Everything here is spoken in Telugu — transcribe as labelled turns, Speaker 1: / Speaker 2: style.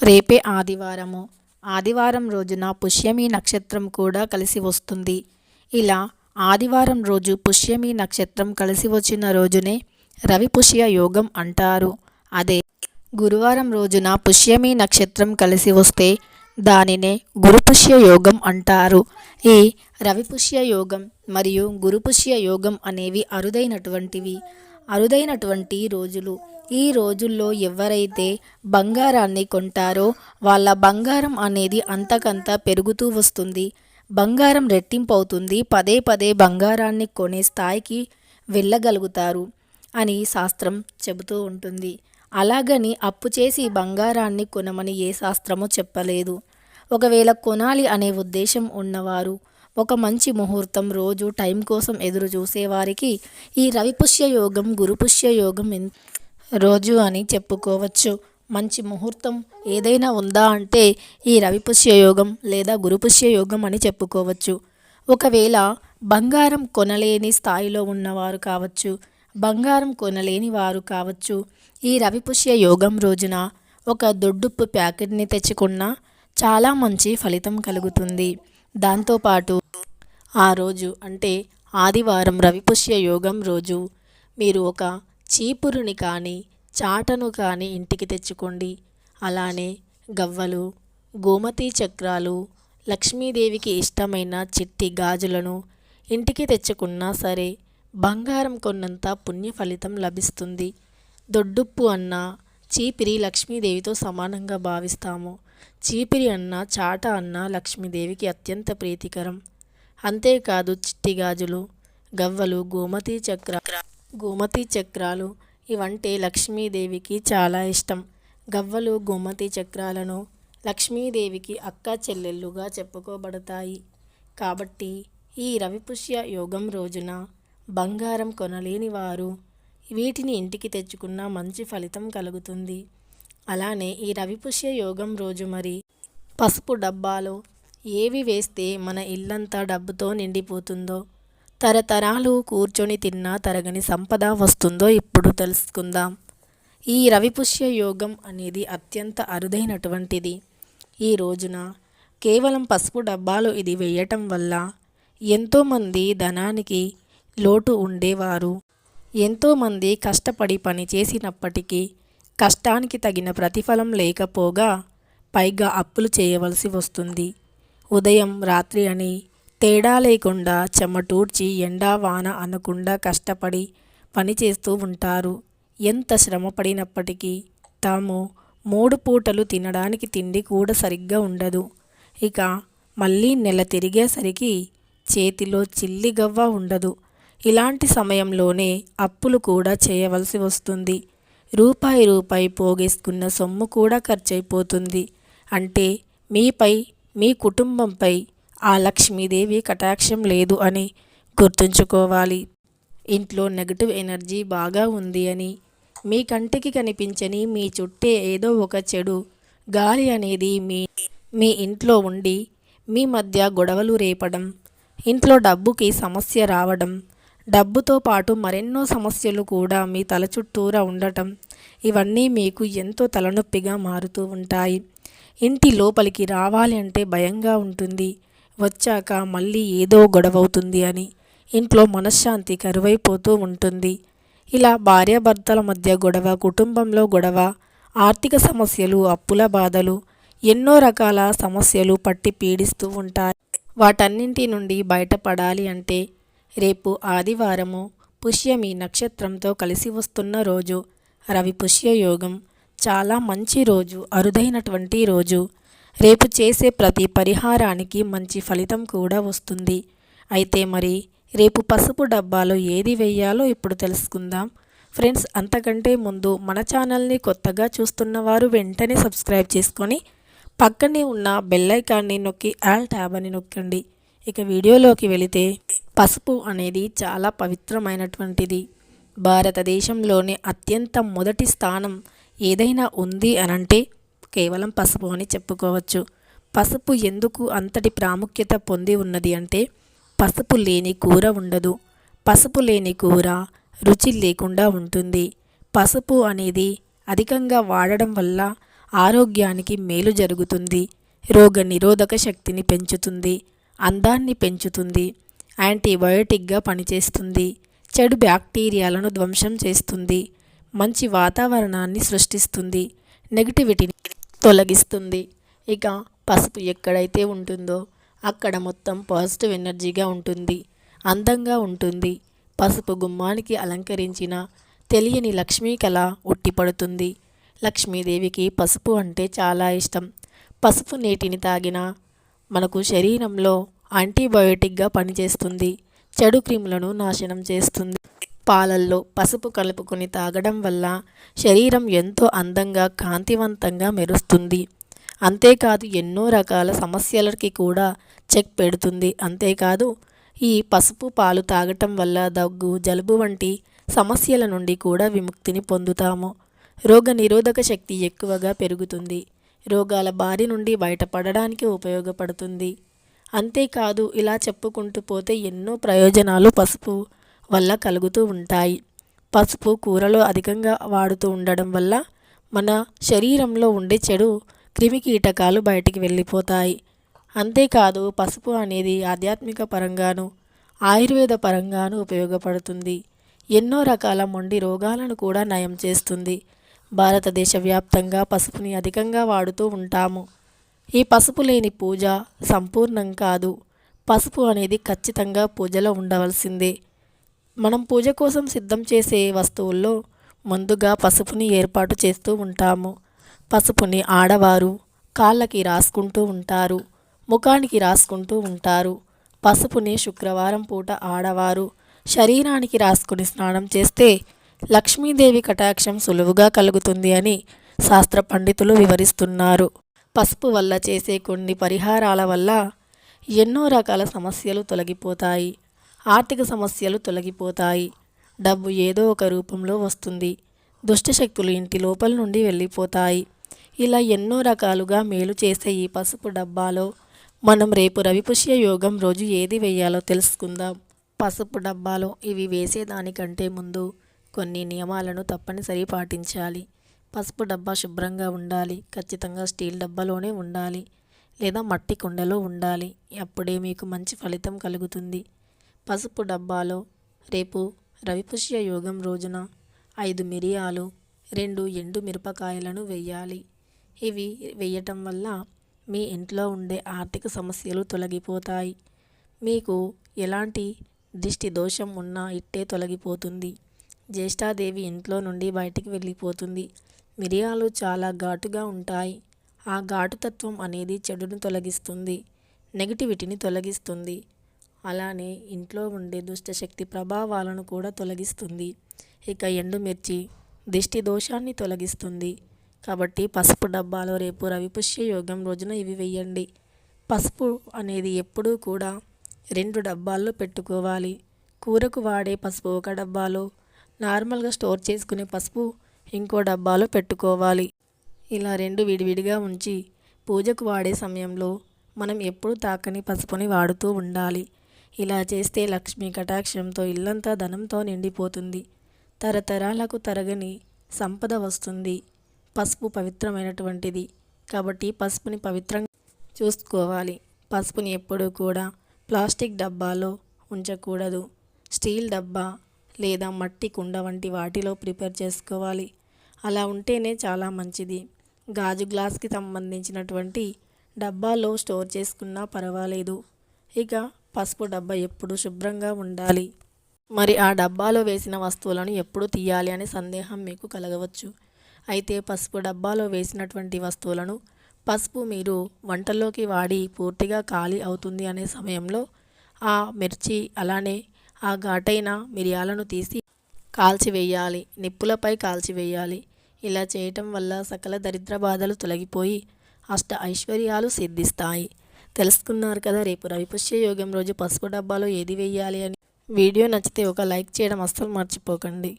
Speaker 1: రేపే ఆదివారము. ఆదివారం రోజున పుష్యమి నక్షత్రం కూడా కలిసి వస్తుంది. ఇలా ఆదివారం రోజు పుష్యమి నక్షత్రం కలిసి వచ్చిన రోజునే రవిపుష్య యోగం అంటారు. అదే గురువారం రోజున పుష్యమి నక్షత్రం కలిసి వస్తే దానినే గురుపుష్య యోగం అంటారు. ఈ రవిపుష్య యోగం మరియు గురుపుష్య యోగం అనేవి అరుదైనటువంటివి. అరుదైనటువంటి రోజులు. ఈ రోజుల్లో ఎవరైతే బంగారాన్ని కొంటారో వాళ్ళ బంగారం అనేది అంతకంత పెరుగుతూ వస్తుంది. బంగారం రెట్టింపు అవుతుంది. పదే పదే బంగారాన్ని కొనే స్థాయికి వెళ్ళగలుగుతారు అని శాస్త్రం చెబుతూ ఉంటుంది. అలాగని అప్పు చేసి బంగారాన్ని కొనమని ఏ శాస్త్రము చెప్పలేదు. ఒకవేళ కొనాలి అనే ఉద్దేశం ఉన్నవారు ఒక మంచి ముహూర్తం రోజు టైం కోసం ఎదురు చూసేవారికి ఈ రవిపుష్య యోగం గురుపుష్య యోగం రోజు అని చెప్పుకోవచ్చు. మంచి ముహూర్తం ఏదైనా ఉందా అంటే ఈ రవిపుష్య యోగం లేదా గురుపుష్య యోగం అని చెప్పుకోవచ్చు. ఒకవేళ బంగారం కొనలేని స్థాయిలో ఉన్నవారు కావచ్చు బంగారం కొనలేని వారు కావచ్చు ఈ రవిపుష్య యోగం రోజున ఒక దొడ్డుప్పు ప్యాకెట్ని తెచ్చుకున్నా చాలా మంచి ఫలితం కలుగుతుంది. దాంతోపాటు ఆ రోజు అంటే ఆదివారం రవిపుష్య యోగం రోజు మీరు ఒక చీపురుని కానీ చాటను కానీ ఇంటికి తెచ్చుకోండి. అలానే గవ్వలు గోమతి చక్రాలు లక్ష్మీదేవికి ఇష్టమైన చిట్టి గాజులను ఇంటికి తెచ్చుకున్నా సరే బంగారం కొన్నంత పుణ్య ఫలితం లభిస్తుంది. దొడ్డుప్పు అన్న చీపిరి లక్ష్మీదేవితో సమానంగా భావిస్తాము. చీపిరి అన్న చాట అన్న లక్ష్మీదేవికి అత్యంత ప్రీతికరం. అంతేకాదు చిట్టి గాజులు గవ్వలు గోమతి చక్ర గోమతి చక్రాలు ఇవంటే లక్ష్మీదేవికి చాలా ఇష్టం. గవ్వలు గోమతి చక్రాలను లక్ష్మీదేవికి అక్క చెల్లెళ్ళుగా చెప్పుకోబడతాయి. కాబట్టి ఈ రవిపుష్య యోగం రోజున బంగారం కొనలేని వారు వీటిని ఇంటికి తెచ్చుకున్న మంచి ఫలితం కలుగుతుంది. అలానే ఈ రవిపుష్య యోగం రోజు మరి పసుపు డబ్బాలో ఏవి వేస్తే మన ఇల్లంతా డబ్బుతో నిండిపోతుందో తరతరాలు కూర్చొని తిన్నా తరగని సంపద వస్తుందో ఇప్పుడు తెలుసుకుందాం. ఈ రవిపుష్య యోగం అనేది అత్యంత అరుదైనటువంటిది. ఈ రోజున కేవలం పసుపు డబ్బాలు ఇది వేయటం వల్ల ఎంతోమంది ధనానికి లోటు ఉండేవారు. ఎంతోమంది కష్టపడి పని చేసినప్పటికీ కష్టానికి తగిన ప్రతిఫలం లేకపోగా పైగా అప్పులు చేయవలసి వస్తుంది. ఉదయం రాత్రి అని తేడా లేకుండా చెమటూడ్చి ఎండా వాన అనకుండా కష్టపడి పని చేస్తూ ఉంటారు. ఎంత శ్రమ పడినప్పటికీ తాము మూడు పూటలు తినడానికి తిండి కూడా సరిగ్గా ఉండదు. ఇక మళ్ళీ నెల తిరిగేసరికి చేతిలో చిల్లి గవ్వ ఉండదు. ఇలాంటి సమయంలోనే అప్పులు కూడా చేయవలసి వస్తుంది. రూపాయి రూపాయి పోగేసుకున్న సొమ్ము కూడా ఖర్చయిపోతుంది. అంటే మీపై మీ కుటుంబంపై ఆ లక్ష్మీదేవి కటాక్షం లేదు అని గుర్తుంచుకోవాలి. ఇంట్లో నెగటివ్ ఎనర్జీ బాగా ఉంది అని మీ కంటికి కనిపించని మీ చుట్టే ఏదో ఒక చెడు గాలి అనేది మీ మీ ఇంట్లో ఉండి మీ మధ్య గొడవలు రేపడం ఇంట్లో డబ్బుకి సమస్య రావడం డబ్బుతో పాటు మరెన్నో సమస్యలు కూడా మీ తల చుట్టూరా ఉండటం ఇవన్నీ మీకు ఎంతో తలనొప్పిగా మారుతూ ఉంటాయి. ఇంటి లోపలికి రావాలి అంటే భయంగా ఉంటుంది. వచ్చాక మళ్ళీ ఏదో గొడవవుతుంది అని ఇంట్లో మనశ్శాంతి కరువైపోతూ ఉంటుంది. ఇలా భార్యాభర్తల మధ్య గొడవ కుటుంబంలో గొడవ ఆర్థిక సమస్యలు అప్పుల బాధలు ఎన్నో రకాల సమస్యలు పట్టి పీడిస్తూ ఉంటాయి. వాటన్నింటి నుండి బయటపడాలి అంటే రేపు ఆదివారము పుష్యమి నక్షత్రంతో కలిసి వస్తున్న రోజు రవి పుష్య యోగం చాలా మంచి రోజు అరుదైనటువంటి రోజు. రేపు చేసే ప్రతి పరిహారానికి మంచి ఫలితం కూడా వస్తుంది. అయితే మరి రేపు పసుపు డబ్బాలో ఏది వేయాలో ఇప్పుడు తెలుసుకుందాం. ఫ్రెండ్స్ అంతకంటే ముందు మన ఛానల్ని కొత్తగా చూస్తున్న వారు వెంటనే సబ్స్క్రైబ్ చేసుకొని పక్కనే ఉన్న బెల్లైకాన్ని నొక్కి ఆల్ ట్యాబ్ అని నొక్కండి. ఇక వీడియోలోకి వెళితే పసుపు అనేది చాలా పవిత్రమైనటువంటిది. భారతదేశంలోనే అత్యంత మొదటి స్థానం ఏదైనా ఉంది అనంటే కేవలం పసుపు అని చెప్పుకోవచ్చు. పసుపు ఎందుకు అంతటి ప్రాముఖ్యత పొంది ఉన్నది అంటే పసుపు లేని కూర ఉండదు. పసుపు లేని కూర రుచి లేకుండా ఉంటుంది. పసుపు అనేది అధికంగా వాడడం వల్ల ఆరోగ్యానికి మేలు జరుగుతుంది. రోగ నిరోధక శక్తిని పెంచుతుంది. అందాన్ని పెంచుతుంది. యాంటీబయోటిక్గా పనిచేస్తుంది. చెడు బ్యాక్టీరియాలను ధ్వంసం చేస్తుంది. మంచి వాతావరణాన్ని సృష్టిస్తుంది. నెగిటివిటీని తొలగిస్తుంది. ఇక పసుపు ఎక్కడైతే ఉంటుందో అక్కడ మొత్తం పాజిటివ్ ఎనర్జీగా ఉంటుంది. అందంగా ఉంటుంది. పసుపు గుమ్మానికి అలంకరించిన తెలియని లక్ష్మీ కళ ఉట్టిపడుతుంది లక్ష్మీదేవికి పసుపు అంటే చాలా ఇష్టం. పసుపు నీటిని తాగిన మనకు శరీరంలో యాంటీబయోటిక్గా పనిచేస్తుంది. చెడు క్రిములను నాశనం చేస్తుంది. పాలల్లో పసుపు కలుపుకొని తాగడం వల్ల శరీరం ఎంతో అందంగా కాంతివంతంగా మెరుస్తుంది. అంతేకాదు ఎన్నో రకాల సమస్యలకి కూడా చెక్ పెడుతుంది. అంతేకాదు ఈ పసుపు పాలు తాగటం వల్ల దగ్గు జలుబు వంటి సమస్యల నుండి కూడా విముక్తిని పొందుతాము. రోగ నిరోధక శక్తి ఎక్కువగా పెరుగుతుంది. రోగాల బారి నుండి బయటపడడానికి ఉపయోగపడుతుంది. అంతేకాదు ఇలా చెప్పుకుంటూ పోతే ఎన్నో ప్రయోజనాలు పసుపు వల్ల కలుగుతూ ఉంటాయి. పసుపు కూరలో అధికంగా వాడుతూ ఉండడం వల్ల మన శరీరంలో ఉండే చెడు క్రిమి కీటకాలు బయటికి వెళ్ళిపోతాయి. అంతేకాదు పసుపు అనేది ఆధ్యాత్మిక పరంగాను ఆయుర్వేద పరంగాను ఉపయోగపడుతుంది. ఎన్నో రకాల మొండి రోగాలను కూడా నయం చేస్తుంది. భారతదేశ వ్యాప్తంగా పసుపుని అధికంగా వాడుతూ ఉంటాము. ఈ పసుపు లేని పూజ సంపూర్ణం కాదు. పసుపు అనేది ఖచ్చితంగా పూజలో ఉండవలసిందే. మనం పూజ కోసం సిద్ధం చేసే వస్తువుల్లో ముందుగా పసుపుని ఏర్పాటు చేస్తూ ఉంటాము. పసుపుని ఆడవారు కాళ్ళకి రాసుకుంటూ ఉంటారు. ముఖానికి రాసుకుంటూ ఉంటారు. పసుపుని శుక్రవారం పూట ఆడవారు శరీరానికి రాసుకుని స్నానం చేస్తే లక్ష్మీదేవి కటాక్షం సులువుగా కలుగుతుంది అని శాస్త్ర పండితులు వివరిస్తున్నారు. పసుపు వల్ల చేసే కొన్ని పరిహారాల వల్ల ఎన్నో రకాల సమస్యలు తొలగిపోతాయి. ఆర్థిక సమస్యలు తొలగిపోతాయి. డబ్బు ఏదో ఒక రూపంలో వస్తుంది. దుష్టశక్తులు ఇంటి లోపల నుండి వెళ్ళిపోతాయి. ఇలా ఎన్నో రకాలుగా మేలు చేసే ఈ పసుపు డబ్బాలో మనం రేపు రవిపుష్య యోగం రోజు ఏది వేయాలో తెలుసుకుందాం. పసుపు డబ్బాలో ఇవి వేసేదానికంటే ముందు కొన్ని నియమాలను తప్పనిసరి పాటించాలి. పసుపు డబ్బా శుభ్రంగా ఉండాలి. ఖచ్చితంగా స్టీల్ డబ్బాలోనే ఉండాలి. లేదా మట్టి కుండలో ఉండాలి. అప్పుడే మీకు మంచి ఫలితం కలుగుతుంది. పసుపు డబ్బాలో రేపు రవిపుష్య యోగం రోజున ఐదు మిరియాలు రెండు ఎండు మిరపకాయలను వేయాలి ఇవి వేయటం వల్ల మీ ఇంట్లో ఉండే ఆర్థిక సమస్యలు తొలగిపోతాయి. మీకు ఎలాంటి దిష్టి దోషం ఉన్నా ఇట్టే తొలగిపోతుంది. జ్యేష్ఠాదేవి ఇంట్లో నుండి బయటికి వెళ్ళిపోతుంది. మిరియాలు చాలా ఘాటుగా ఉంటాయి. ఆ ఘాటుతత్వం అనేది చెడును తొలగిస్తుంది. నెగిటివిటీని తొలగిస్తుంది. అలానే ఇంట్లో ఉండే దుష్టశక్తి ప్రభావాలను కూడా తొలగిస్తుంది. ఇక ఎండుమిర్చి దిష్టి దోషాన్ని తొలగిస్తుంది. కాబట్టి పసుపు డబ్బాలో రేపు రవిపుష్య యోగం రోజున ఇవి వేయండి పసుపు అనేది ఎప్పుడూ కూడా రెండు డబ్బాల్లో పెట్టుకోవాలి. కూరకు వాడే పసుపు ఒక డబ్బాలో నార్మల్గా స్టోర్ చేసుకునే పసుపు ఇంకో డబ్బాలో పెట్టుకోవాలి. ఇలా రెండు విడివిడిగా ఉంచి పూజకు వాడే సమయంలో మనం ఎప్పుడు తాకని పసుపుని వాడుతూ ఉండాలి. ఇలా చేస్తే లక్ష్మి కటాక్షంతో ఇల్లంతా ధనంతో నిండిపోతుంది. తరతరాలకు తరగని సంపద వస్తుంది. పసుపు పవిత్రమైనటువంటిది. కాబట్టి పసుపుని పవిత్రంగా చూసుకోవాలి. పసుపుని ఎప్పుడూ కూడా ప్లాస్టిక్ డబ్బాలో ఉంచకూడదు. స్టీల్ డబ్బా లేదా మట్టి కుండ వంటి వాటిలో ప్రిపేర్ చేసుకోవాలి. అలా ఉంటేనే చాలా మంచిది. గాజు గ్లాస్కి సంబంధించినటువంటి డబ్బాలో స్టోర్ చేసుకున్నా పర్వాలేదు. ఇక పసుపు డబ్బా ఎప్పుడు శుభ్రంగా ఉండాలి? మరి ఆ డబ్బాలో వేసిన వస్తువులను ఎప్పుడు తీయాలి అనే సందేహం మీకు కలగవచ్చు. అయితే పసుపు డబ్బాలో వేసినటువంటి వస్తువులను పసుపు మీరు వంటల్లోకి వాడి పూర్తిగా ఖాళీ అవుతుంది అనే సమయంలో ఆ మిర్చి అలానే ఆ ఘాటైన మిరియాలను తీసి కాల్చివేయాలి. నిప్పులపై కాల్చివేయాలి. ఇలా చేయటం వల్ల సకల దరిద్ర బాధలు తొలగిపోయి అష్ట ఐశ్వర్యాలు సిద్ధిస్తాయి. తెలుసుకున్నారు కదా రేపు రవిపుష్య యోగం రోజు పసుపు డబ్బాలో ఏది వేయాలి అని. వీడియో నచ్చితే ఒక లైక్ చేయడం అస్సలు మర్చిపోకండి.